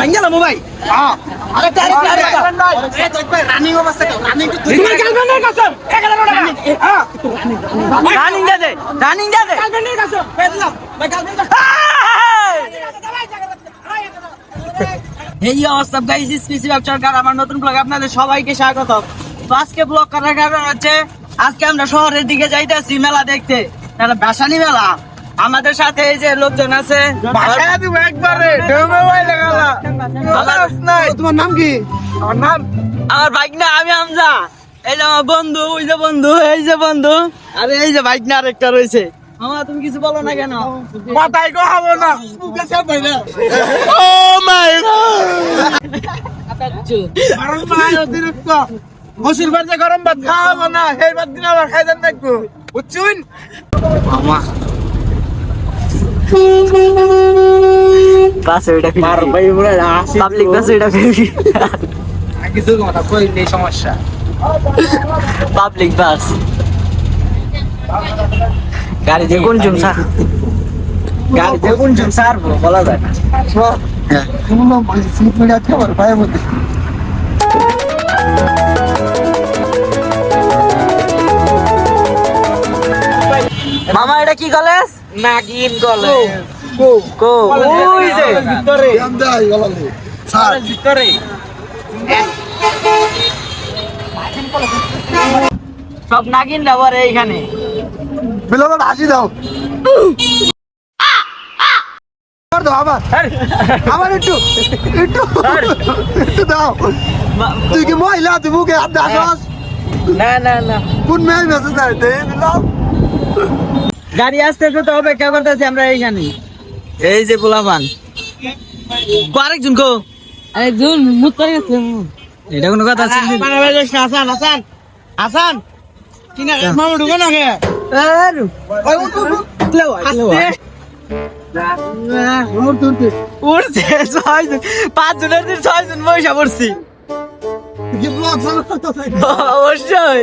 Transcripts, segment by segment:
ভাঙ্গেলাম ভাই। আরেকটা আরেকটা আরেকটা রানিং অবস্থা রানিং তোমার গার্লফ্রেন্ডের কাছে এখানে রোডে হ্যাঁ রানিং দে দে রানিং দে দে গার্লফ্রেন্ডের কাছে পেলাম ভাই গার্লফ্রেন্ডের এই অবস্থা গাইস স্পিসি সরকার আমার নতুন ব্লগ আপনাদের সবাইকে স্বাগত। তো আজকে ব্লগ করার কারণ হচ্ছে আজকে আমরা শহরের দিকে যাইতেছি মেলা দেখতে। তাহলে ভাসানি মেলা। আমাদের সাথে এই যে লোকজন আছে তোমার নাম কি? আমার নাম আমার বাইক না আমি আমজা। এই যে আমার বন্ধু ওই যে বন্ধু এই যে বন্ধু। আর এই যে বাইক না আরেকটা রয়েছে। মামা তুমি কিছু বলো না কেন? মাথায় কো হব না। না। ও মাই গরম অতিরিক্ত। মসুর ভাত গরম ভাত খাওয়াবো না সেই ভাত দিন আবার খাইতেন দেখব। বুঝছুন? বাসে ওইটা আর ভাই বলে আসি পাবলিক বাসে ওইটা ফেলবি কিছু কথা কই নেই সমস্যা পাবলিক বাস গাড়ি যে কোন জুম স্যার গাড়ি যে কোন জন সারবো বলা যায় না হ্যাঁ সিট মধ্যে মামা এটা কি কলেজ নাগিন কলেজ কো কো ওই যে ভিতরে আমদাই বলালে স্যার ভিতরে সব নাগিন ডাবার এইখানে। বিলাল হাসি দাও। আবার দাও আবার। আবার একটু একটু। একটু দাও। মা- তুই কি মহিলা? তুই মুখে হাত দাস না না না। কোন মেয়ে মেসেজ দেয়? দে দিলাম। গাড়ি আসতে তো অপেক্ষা করতেছি আমরা এইখানে এই যে পোলাপান। কো আরেকজন কো। একজন মুত করে গেছে। এটা কোনো কথা আছে? হাসান হাসান হাসান কিনা মামু ঢুকে না কে? উঠছে ছয় জন পাঁচ জনের দিন ছয় জন পয়সা পড়ছি। অবশ্যই।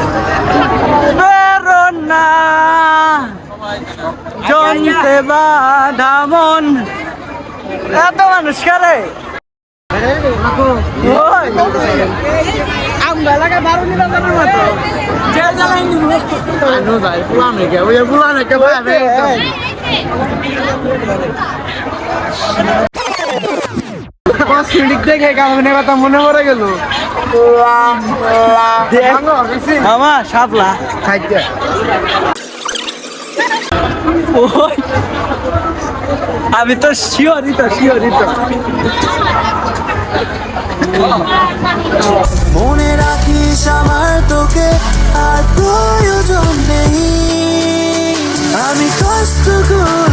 পুলানে কে ভাই পাঁচ মিনিট দেখে কামনের কথা মনে পড়ে গেল। মামা সাপলা। খাইতে আমি তো শিওরই তো শিওরই তো মনে রাখিস আমার তোকে আর প্রয়োজন নেই। আমি কষ্ট হাতে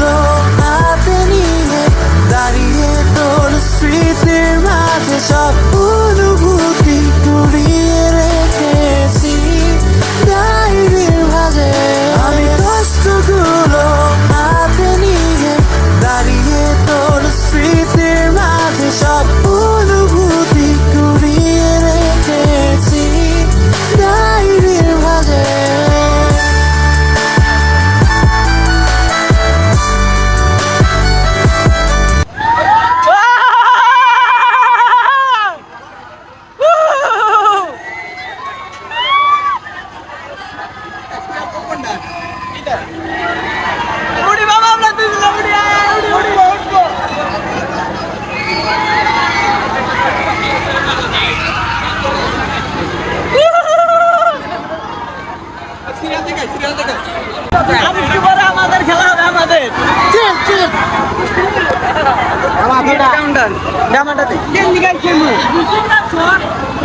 কাউন্টার জামাটা দে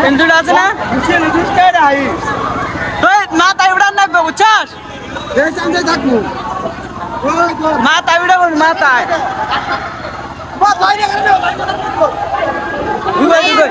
কিন্তু আছে না? মাথায় উড়ান লাগবে বুঝছস? মাথায় উড়াবো মাথায় দুবাই দুবাই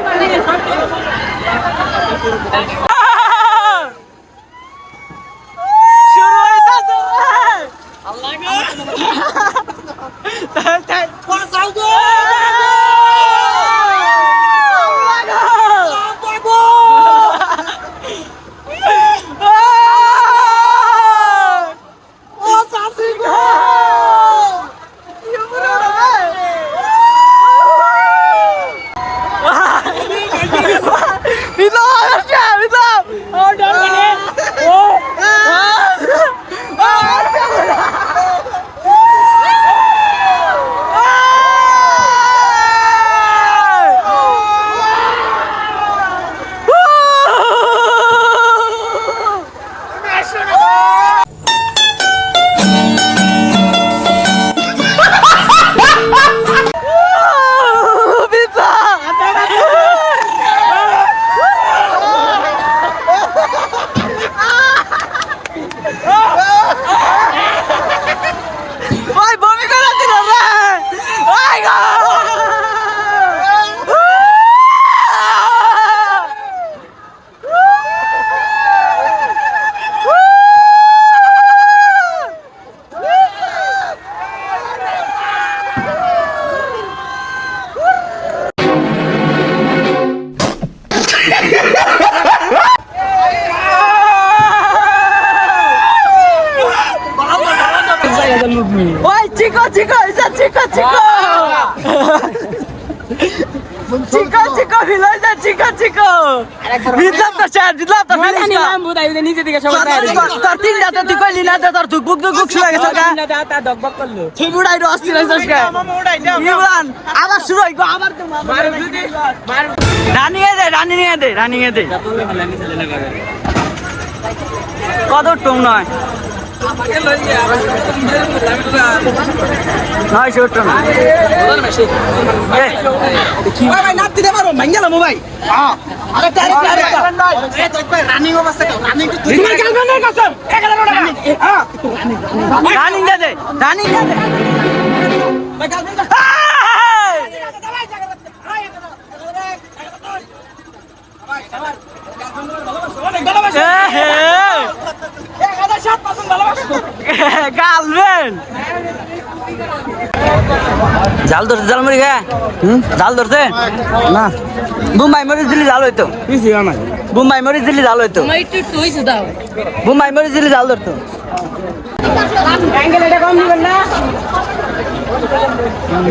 চিকো চিকো ভিলাই যা চিকো চিকো। বিদলাম তো চার বিদলাম তো ফিনিশ নিলাম বুদাই নিচে দিকে সবাই তোর তিন রাতে তুই কইলি না তোর তুই বুক বুক শুয়ে গেছে গা। তা দগবগ করল। তুই বুড়াই রে অস্থির হইছস কে ইমরান আবার শুরু হই আবার তো রানি দে রানি নিয়ে দে রানি এ দে। কত টুম নয়। নয় সত্য না এ, ভাই নাপ দিতে পারো ভাঙ্গেলাম ভাই। তোমার গার্লফ্রেন্ডের কাছে 11 টাকা। রানিং রানিং জাল ধরছে জাল মরি গে জাল ধরছে না বুম্বাই মরিচ দিলি জাল হইতো কিছু আমার বুম্বাই মরিচ দিলি জাল হইতো বুম্বাই মরিচ দিলি জাল ধরতো অ্যাঙ্গেল এটা কম দিবেন না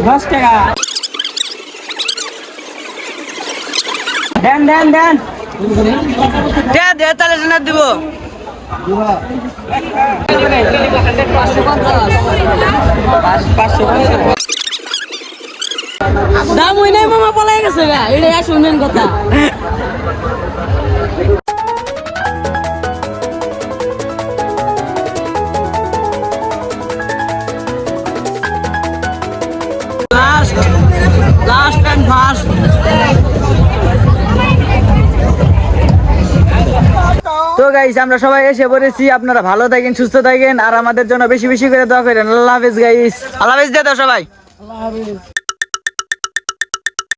দশ টাকা দেন দেন দেন দে দে তাহলে শোনা দিব দাম হই নাই মামা পলাই গেছে গা। এটা শুনবেন কথা। লাস্ট লাস্ট এন্ড ফার্স্ট তো গাইস আমরা সবাই এসে পড়েছি। আপনারা ভালো থাকেন সুস্থ থাকেন। আর আমাদের জন্য বেশি বেশি করে দোয়া করেন। আল্লাহ হাফেজ গাইস আল্লাহ হাফেজ দিয়ে দাও সবাই।